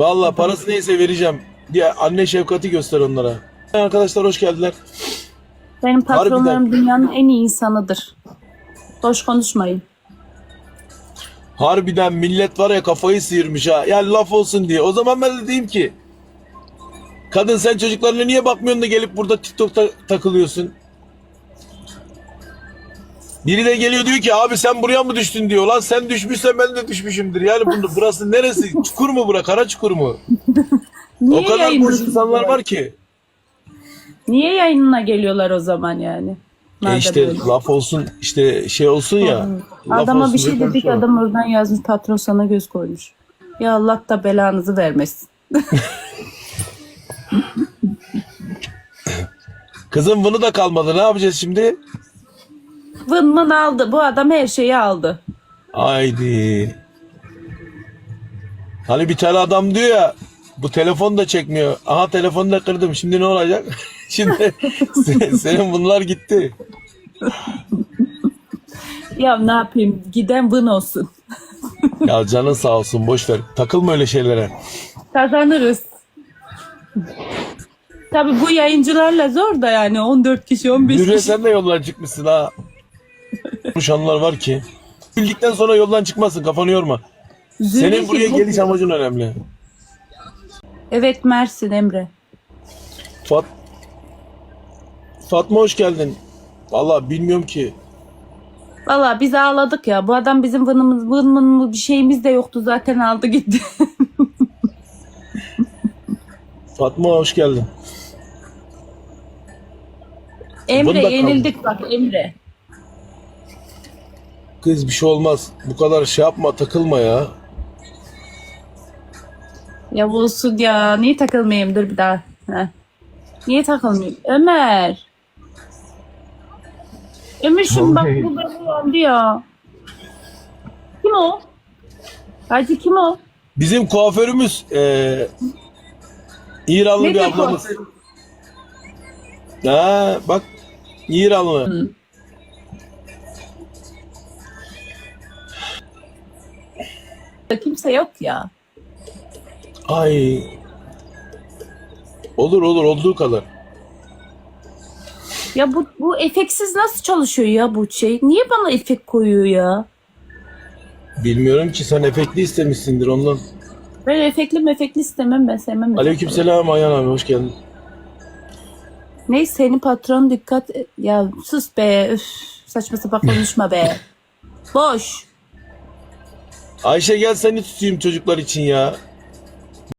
Vallahi parası neyse vereceğim. Diye anne şefkati göster onlara. Arkadaşlar hoş geldiler. Benim patronlarım Harbiden. dünyanın en iyi insanıdır. Boş konuşmayın. Harbiden millet var ya kafayı sıyırmış ha. Ya laf olsun diye. O zaman ben de diyeyim ki. Kadın sen çocuklarına niye bakmıyorsun da gelip burada TikTok'ta takılıyorsun? Biri de geliyor diyor ki abi sen buraya mı düştün diyor. Lan sen düşmüşsen ben de düşmüşümdür. Yani bunu, burası neresi? Çukur mu bura? Kara çukur mu? Niye o kadar boş insanlar var ki. Niye yayınına geliyorlar o zaman yani? E işte öyle. laf olsun işte şey olsun ya. Adama bir şey dedik konuşuyorlar. adam oradan yazmış patron sana göz koymuş. Ya Allah da belanızı vermesin. Kızım bunu da kalmadı. Ne yapacağız şimdi? Vın mın aldı. Bu adam her şeyi aldı. Haydi. Hani bir tane adam diyor ya bu telefon da çekmiyor. Aha telefonu da kırdım. Şimdi ne olacak? Şimdi se- senin bunlar gitti. Ya ne yapayım giden vın olsun. Ya canın sağ olsun boş ver. Takılma öyle şeylere. Kazanırız. Tabii bu yayıncılarla zor da yani 14 kişi 15 Yürüye kişi. sen de yoldan çıkmışsın ha. Konuşanlar var ki. Bildikten sonra yoldan çıkmasın kafanı yorma. Senin buraya geliş amacın önemli. Evet Mersin Emre. Fat Fatma hoş geldin. Vallahi bilmiyorum ki. Valla biz ağladık ya. Bu adam bizim vınımız vın mın bir şeyimiz de yoktu zaten aldı gitti. Fatma hoş geldin. Emre Bunda yenildik bak Emre. Kız bir şey olmaz. Bu kadar şey yapma takılma ya. Ya olsun ya. Niye takılmayayım? Dur bir daha. Heh. Niye takılmayayım? Ömer. Ömer şimdi bak bu beni yandı ya. Kim o? Hacı kim o? Bizim kuaförümüz eee İranlı Ne bir ablamız. kuaförü? Ha bak İranlı. Kimse yok ya. Ay. Olur olur olduğu kadar. Ya bu, bu efeksiz nasıl çalışıyor ya bu şey? Niye bana efekt koyuyor ya? Bilmiyorum ki sen efektli istemişsindir ondan. Ben efektli mefekli istemem ben sevmem. Aleykümselam Ayhan abi hoş geldin. Neyse senin patron dikkat Ya sus be. Üf, saçma sapan konuşma be. Boş. Ayşe gel seni tutayım çocuklar için ya.